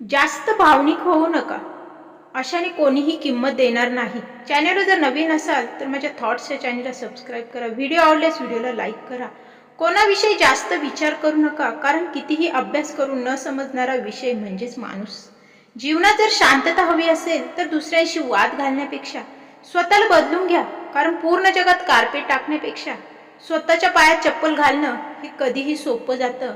जास्त भावनिक होऊ नका. अशाने कोणीही किंमत देणार नाही. चॅनलवर जर नवीन असाल तर माझ्या थॉट्स या चॅनलला सबस्क्राईब करा. व्हिडिओ आवडल्यास व्हिडिओला लाईक करा. कोणाविषयी जास्त विचार करू नका कारण कितीही अभ्यास करून न समजणारा विषय म्हणजेच माणूस. जीवनात जर शांतता हवी असेल तर दुसऱ्यांशी वाद घालण्यापेक्षा स्वतःला बदलून घ्या. कारण पूर्ण जगात कार्पेट टाकण्यापेक्षा स्वतःच्या पायात चप्पल घालणं हे कधीही सोपं जातं.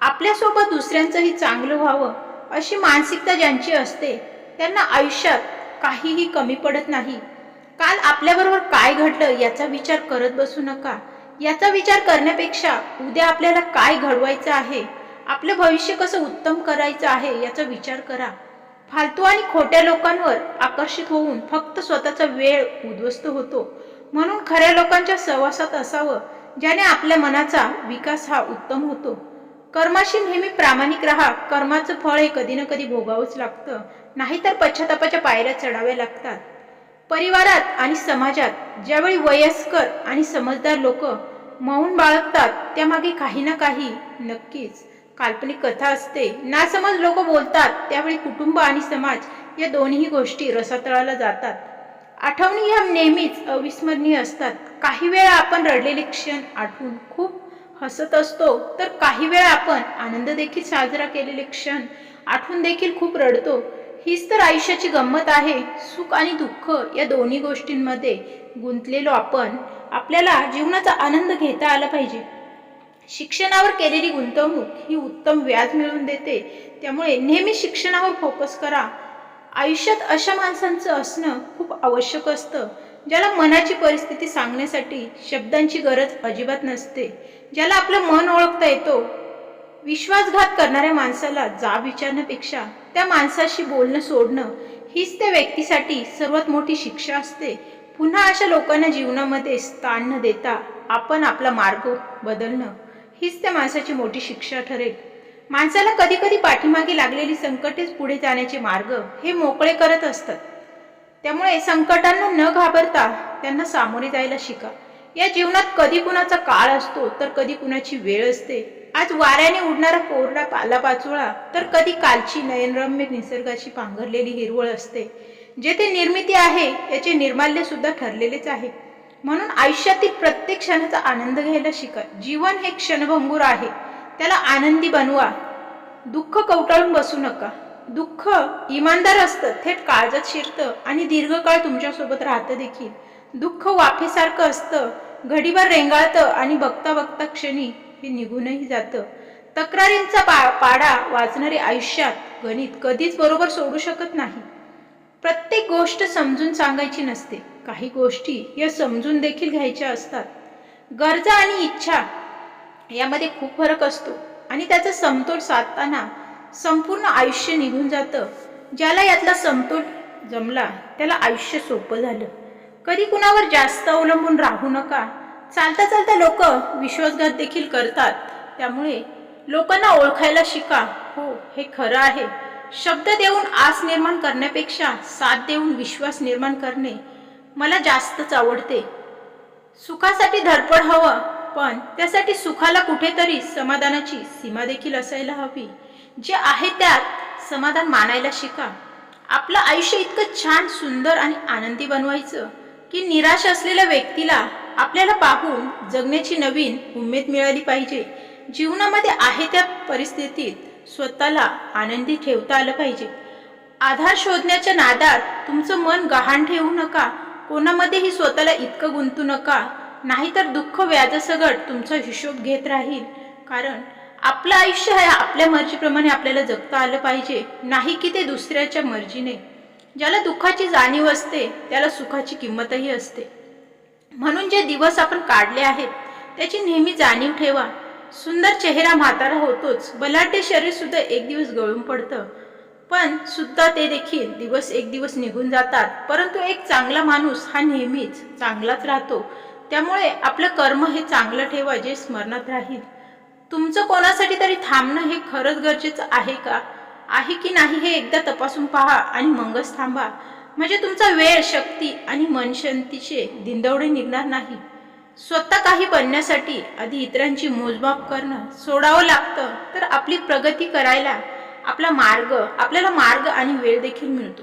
आपल्यासोबत दुसऱ्यांचंही चांगलं व्हावं अशी मानसिकता ज्यांची असते त्यांना आयुष्यात काहीही कमी पडत नाही. काल आपल्याबरोबर काय घडलं याचा विचार करत बसू नका. याचा विचार करण्यापेक्षा उद्या आपल्याला काय घडवायचं आहे आपलं भविष्य कसं उत्तम करायचं आहे याचा विचार करा. फालतू आणि खोट्या लोकांवर आकर्षित होऊन फक्त स्वतःचा वेळ उद्ध्वस्त होतो. म्हणून खऱ्या लोकांच्या सहवासात असावं ज्याने आपल्या मनाचा विकास हा उत्तम होतो. कर्माशी नेहमी प्रामाणिक राहा. कर्माचं फळ हे कधी ना कधी भोगावंच लागतं. नाहीतर पश्चातापाच्या पायऱ्या चढाव्या लागतात. परिवारात आणि समाजात ज्यावेळी वयस्कर आणि समजदार लोक मौन बाळगतात त्यामागे काही ना काही नक्कीच काल्पनिक कथा असते. नासमज लोक बोलतात त्यावेळी कुटुंब आणि समाज या दोन्ही गोष्टी रसातळाला जातात. आठवणी ह्या नेहमीच अविस्मरणीय असतात. काही वेळा आपण रडलेले क्षण आठवून खूप हसत असतो तर काही वेळा आपण आनंद देखील साजरा केलेले क्षण आठवून देखील खूप रडतो. हीच तर आयुष्याची गंमत आहे. सुख आणि दुःख या दोन्ही गोष्टींमध्ये गुंतलेलो आपण आपल्याला जीवनाचा आनंद घेता आला पाहिजे. शिक्षणावर केलेली गुंतवणूक ही उत्तम व्याज मिळवून देते. त्यामुळे नेहमी शिक्षणावर फोकस करा. आयुष्यात अशा माणसांचं असणं खूप आवश्यक असतं. ज्याला मनाची परिस्थिती सांगण्यासाठी शब्दांची गरज अजिबात नसते ज्याला आपलं मन ओळखता येतो विश्वासघात करणाऱ्या माणसाला जाब विचारण्यापेक्षा त्या माणसाशी बोलणं सोडणं हीच त्या व्यक्तीसाठी सर्वात मोठी शिक्षा असते. पुन्हा अशा लोकांना जीवनामध्ये स्थान न देता आपण आपला मार्ग बदलणं हीच त्या माणसाची मोठी शिक्षा ठरेल. माणसाला कधी कधी पाठीमागे लागलेली संकटेच पुढे जाण्याचे मार्ग हे मोकळे करत असतात. त्यामुळे संकटांना न घाबरता त्यांना सामोरे जायला शिका. या जीवनात कधी कुणाचा काळ असतो तर कधी कुणाची वेळ असते. आज वाऱ्याने उडणारा कोरडा पालापाचोळा तर कधी कालची नयनरम्य निसर्गाची पांघरलेली हिरवळ असते. जेथे निर्मिती आहे याचे निर्माल्य सुद्धा ठरलेलेच आहे. म्हणून आयुष्यातील प्रत्येक क्षणाचा आनंद घ्यायला शिका. जीवन हे क्षणभंगूर आहे. त्याला आनंदी बनवा. दुःख कवटाळून बसू नका. दुःख इमानदार असतं थेट काळजात शिरतं आणि दीर्घकाळ तुमच्यासोबत राहतं देखील. दुःख वाफेसारखं असतं घडीभर रेंगाळतं आणि बघता बघता क्षणी हे निघूनही जातं. तक्रारींचा पा पाडा वाचणारे आयुष्यात गणित कधीच बरोबर सोडू शकत नाही. प्रत्येक गोष्ट समजून सांगायची नसते. काही गोष्टी या समजून देखील घ्यायच्या असतात. गरजा आणि इच्छा यामध्ये खूप फरक असतो आणि त्याचा समतोल साधताना संपूर्ण आयुष्य निघून जातं. ज्याला यातला समतोल जमला त्याला आयुष्य सोपं झालं. कधी कुणावर जास्त अवलंबून राहू नका. चालता चालता लोक विश्वासघात देखील करतात. त्यामुळे लोकांना ओळखायला शिका. हो हे खरं आहे. शब्द देऊन आस निर्माण करण्यापेक्षा साथ देऊन विश्वास निर्माण करणे मला जास्तच आवडते. सुखासाठी धडपड हवं पण त्यासाठी सुखाला कुठेतरी समाधानाची सीमा देखील असायला हवी. जे आहे त्यात समाधान मानायला शिका. आपलं आयुष्य इतकं छान सुंदर आणि आनंदी बनवायचं की निराश असलेल्या व्यक्तीला आपल्याला पाहून जगण्याची नवीन उमेद मिळाली पाहिजे. जीवनामध्ये आहे त्या परिस्थितीत स्वतःला आनंदी ठेवता आलं पाहिजे. आधार शोधण्याच्या नादात तुमचं मन गहाण ठेवू नका. कोणामध्येही स्वतःला इतकं गुंतू नका. नाहीतर दुःख व्याजासगट तुमचा हिशोब घेत राहील. कारण आपलं आयुष्य हे आपल्या मर्जीप्रमाणे आपल्याला जगता आलं पाहिजे नाही की ते दुसऱ्याच्या मर्जीने. ज्याला दुःखाची जाणीव असते त्याला सुखाची किंमतही असते. म्हणून जे दिवस आपण काढले आहेत त्याची नेहमी जाणीव ठेवा. सुंदर चेहरा म्हातारा होतोच बलाढ्य शरीर सुद्धा एक दिवस गळून पडतं. पण सुद्धा ते देखील दिवस एक दिवस निघून जातात. परंतु एक चांगला माणूस हा नेहमीच चांगलाच राहतो. त्यामुळे आपलं कर्म हे चांगलं ठेवा जे स्मरणात राहील. तुमचं कोणासाठी तरी थांबणं हे खरंच गरजेचं आहे का? आहे की नाही हे एकदा तपासून पहा आणि मगच थांबा. म्हणजे तुमचा वेळ शक्ती आणि मनशांतीचे दिंदवडे निघणार नाही. स्वतः काही बनण्यासाठी आधी इतरांची मोजमाप करणं सोडावं लागतं तर आपली प्रगती करायला आपला मार्ग आपल्याला मार्ग आणि वेळ देखील मिळतो.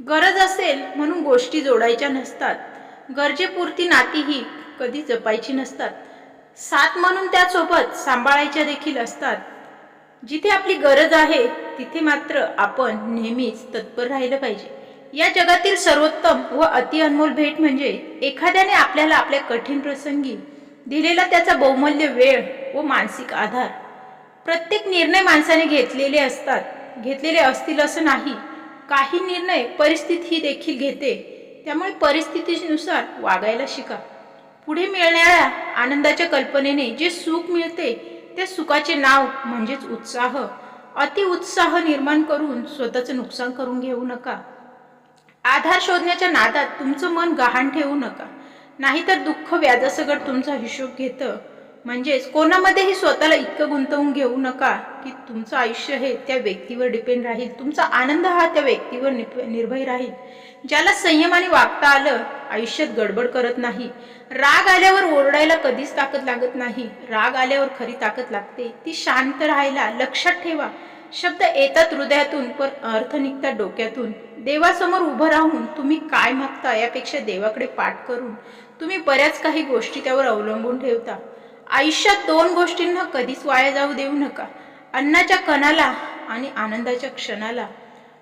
गरज असेल म्हणून गोष्टी जोडायच्या नसतात. गरजेपुरती नाती ही कधी जपायची नसतात. साथ म्हणून त्यासोबत सांभाळायच्या देखील असतात. जिथे आपली गरज आहे तिथे मात्र आपण नेहमीच तत्पर राहिलं पाहिजे. या जगातील सर्वोत्तम व अति अनमोल भेट म्हणजे एखाद्याने आपल्याला आपल्या कठीण प्रसंगी दिलेला त्याचा बहुमूल्य वेळ व मानसिक आधार. प्रत्येक निर्णय माणसाने घेतलेले असतात घेतलेले असतील असं नाही. काही निर्णय परिस्थिती ही देखील घेते. त्यामुळे परिस्थितीनुसार वागायला शिका. पुढे मिळणाऱ्या आनंदाच्या कल्पनेने जे सुख मिळते त्या सुखाचे नाव म्हणजेच उत्साह. अति उत्साह निर्माण करून स्वतःचं नुकसान करून घेऊ नका. आधार शोधण्याच्या नादात तुमचं मन गहाण ठेवू नका. नाहीतर दुःख व्याजासकट तुमचा हिशोब घेतं. म्हणजेच कोणामध्येही स्वतःला इतकं गुंतवून घेऊ नका की तुमचं आयुष्य हे त्या व्यक्तीवर डिपेंड राहील. तुमचा आनंद हा त्या व्यक्तीवर निप- निर्भय राहील. ज्याला संयमाने वागता आलं आयुष्यात गडबड करत नाही. राग आल्यावर ओरडायला कधीच ताकद लागत नाही. राग आल्यावर खरी ताकद लागते. ती शांत राहायला लक्षात ठेवा. शब्द येतात हृदयातून पण अर्थ निघतात डोक्यातून. देवासमोर उभं राहून तुम्ही काय मागता यापेक्षा देवाकडे पाठ करून तुम्ही बऱ्याच काही गोष्टी त्यावर अवलंबून ठेवता. आयुष्यात दोन गोष्टींना कधीच वाया जाऊ देऊ नका. अन्नाच्या कणाला आणि आनंदाच्या क्षणाला.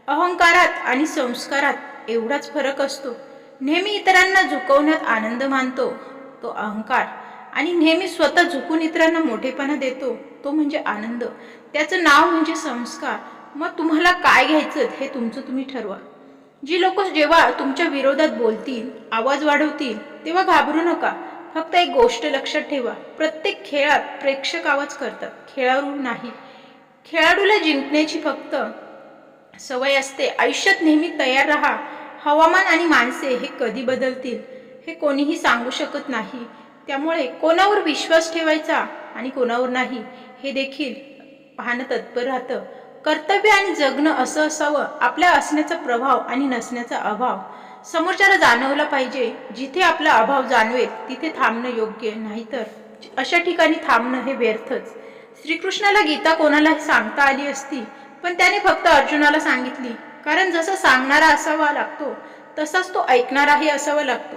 अहंकारात आणि संस्कारात एवढाच फरक असतो. नेहमी इतरांना झुकवण्यात आनंद मानतो तो अहंकार. आणि नेहमी स्वतः झुकून इतरांना मोठेपणा देतो तो म्हणजे आनंद. त्याचं नाव म्हणजे संस्कार. मग तुम्हाला काय घ्यायचं हे तुमचं तुम्ही ठरवा. जी लोक जेव्हा तुमच्या विरोधात बोलतील आवाज वाढवतील तेव्हा घाबरू नका. फक्त एक गोष्ट लक्षात ठेवा. प्रत्येक खेळात प्रेक्षक आवाज करतात. खेळाडू नाही. खेळाडूला जिंकण्याची फक्त सवय असते. आयुष्यात नेहमी तयार राहा. हवामान आणि माणसे हे कधी बदलतील हे कोणीही सांगू शकत नाही. त्यामुळे कोणावर विश्वास ठेवायचा आणि कोणावर नाही हे देखील पाहणं तत्पर राहतं. कर्तव्य आणि जगणं असं असावं. आपल्या असण्याचा प्रभाव आणि नसण्याचा अभाव. समोरच्याला जाणवला पाहिजे. जिथे आपला अभाव जाणवेल तिथे थांबणं योग्य नाही तर. अशा ठिकाणी थांबणं हे व्यर्थच. श्रीकृष्णाला गीता कोणाला सांगता आली असती पण त्याने फक्त अर्जुनाला सांगितली. कारण जसा सांगणारा असावा लागतो तसाच तो ऐकणाराही असावा लागतो.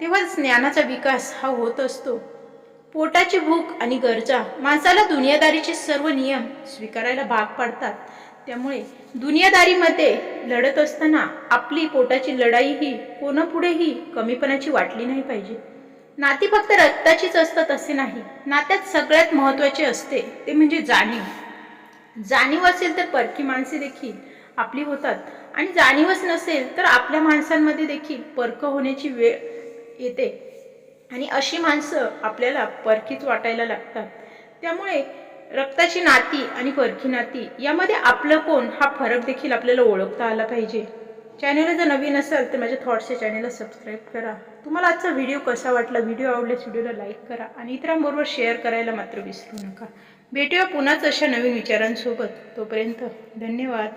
तेव्हा ज्ञानाचा विकास हा होत असतो. पोटाची भूक आणि गरजा माणसाला दुनियादारीचे सर्व नियम स्वीकारायला भाग पाडतात. त्यामुळे दुनियादारीमध्ये लढत असताना आपली पोटाची लढाई ही कोणापुढेही कमीपणाची वाटली नाही पाहिजे. नाती फक्त रक्ताचीच असतात असे नाही. नात्यात सगळ्यात महत्त्वाचे असते ते म्हणजे जाणीव. जाणीव असेल तर परकी माणसे देखील आपली होतात आणि जाणीवच नसेल तर आपल्या माणसांमध्ये देखील परक होण्याची वेळ येते आणि अशी माणसं आपल्याला परकीच वाटायला लागतात. त्यामुळे रक्ताची नाती आणि परखी नाती यामध्ये आपलं कोण हा फरक देखील आपल्याला ओळखता आला पाहिजे. चॅनलला जर नवीन असेल तर माझ्या थॉट्सच्या चॅनलला सबस्क्राईब करा. तुम्हाला आजचा व्हिडिओ कसा वाटला? व्हिडिओ आवडल्यास व्हिडिओला लाईक करा आणि इतरांबरोबर शेअर करायला मात्र विसरू नका. भेटूया पुन्हाच अशा नवीन विचारांसोबत. तोपर्यंत धन्यवाद.